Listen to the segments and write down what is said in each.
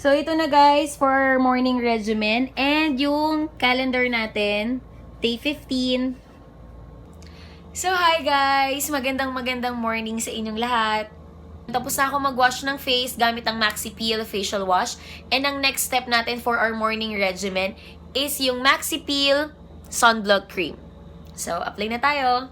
So, ito na guys for morning regimen. And yung calendar natin, day 15. So, hi guys! Magandang magandang morning sa inyong lahat. Tapos na ako mag-wash ng face gamit ang Maxi Peel Facial Wash. And ang next step natin for our morning regimen is yung Maxi Peel Sunblock Cream. So, apply na tayo.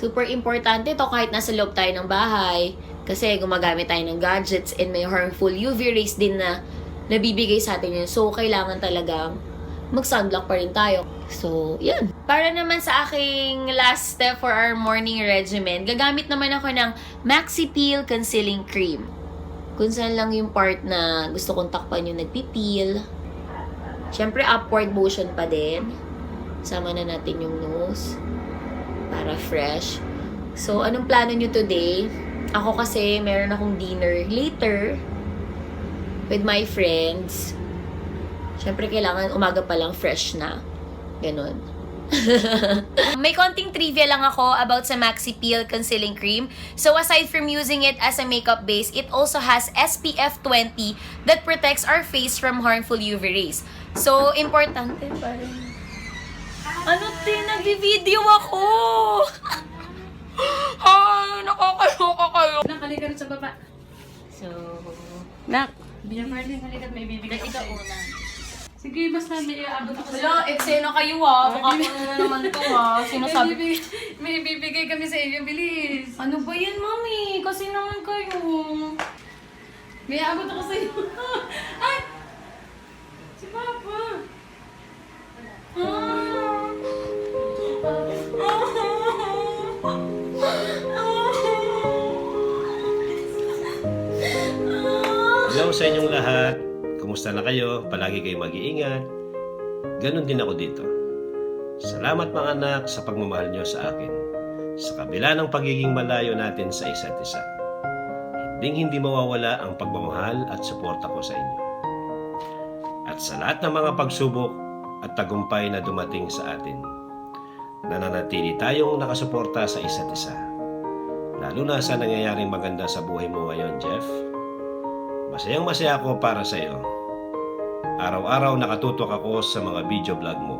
Super importante to kahit nasa loob tayo ng bahay. Kasi gumagamit tayo ng gadgets and may harmful UV rays din na nabibigay sa atin yun. So, kailangan talagang mag-sunblock pa rin tayo. So, yan. Para naman sa aking last step for our morning regimen, gagamit naman ako ng Maxi Peel Concealing Cream. Kung saan lang yung part na gusto kong takpan yung nagpipil. Siyempre, upward motion pa din. Sama na natin yung nose. Fresh. So, anong plano nyo today? Ako kasi, meron akong dinner later with my friends. Siyempre, kailangan umaga pa lang fresh na. Ganon. May konting trivia lang ako about sa Maxi Peel Concealing Cream. So aside from using it as a makeup base, it also has SPF 20 that protects our face from harmful UV rays. So, importante pa rin. Ano, te? Nagbi-video ako! Ay, nakakaloka kayo. Nakalikan rin sa baba. So, Nak. Bilang Marlene, halikat may bibigay ko ikaw una. Sige, basta may iaabot ako Wala, eksena kayo ah. Baka ko na naman to ah. Sinasabi May bibigay, may bibigay kami sa inyo, bilis. Ano ba yan, mami? Kasi naman kayo. May iaabot ako sa iyo. Ay! Hello sa inyong lahat. Kumusta na kayo? Palagi kayo mag-iingat. Ganon din ako dito. Salamat mga anak sa pagmamahal nyo sa akin. Sa kabila ng pagiging malayo natin sa isa't isa. Hinding hindi mawawala ang pagmamahal at suporta ko sa inyo. At sa lahat ng mga pagsubok at tagumpay na dumating sa atin, nananatili tayong nakasuporta sa isa't isa. Lalo na sa nangyayaring maganda sa buhay mo ngayon, Jeff. Masayang masaya ako para sa iyo. Araw-araw nakatutok ako sa mga video vlog mo.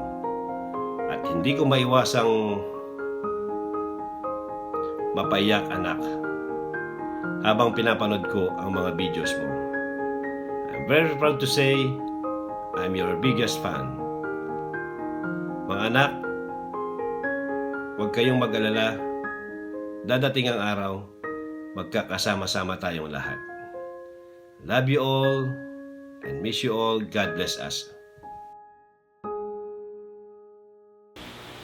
At hindi ko maiwasang mapaiyak anak habang pinapanood ko ang mga videos mo. I'm very proud to say I'm your biggest fan. Mga anak, huwag kayong mag-alala. Dadating ang araw, magkakasama-sama tayong lahat. Love you all and miss you all. God bless us.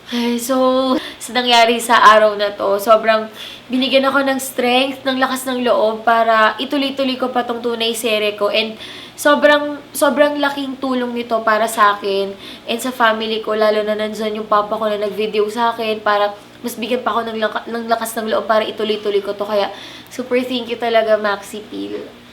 Ay, so, sa nangyari sa araw na to, sobrang binigyan ako ng strength, ng lakas ng loob para ituloy-tuloy ko pa tong tunay sere ko. And sobrang, sobrang laking tulong nito para sa akin and sa family ko, lalo na nandyan yung papa ko na nag-video sa akin para mas bigyan pa ako ng, laka- ng lakas ng loob para ituloy-tuloy ko to. Kaya, super thank you talaga, Maxi Peel.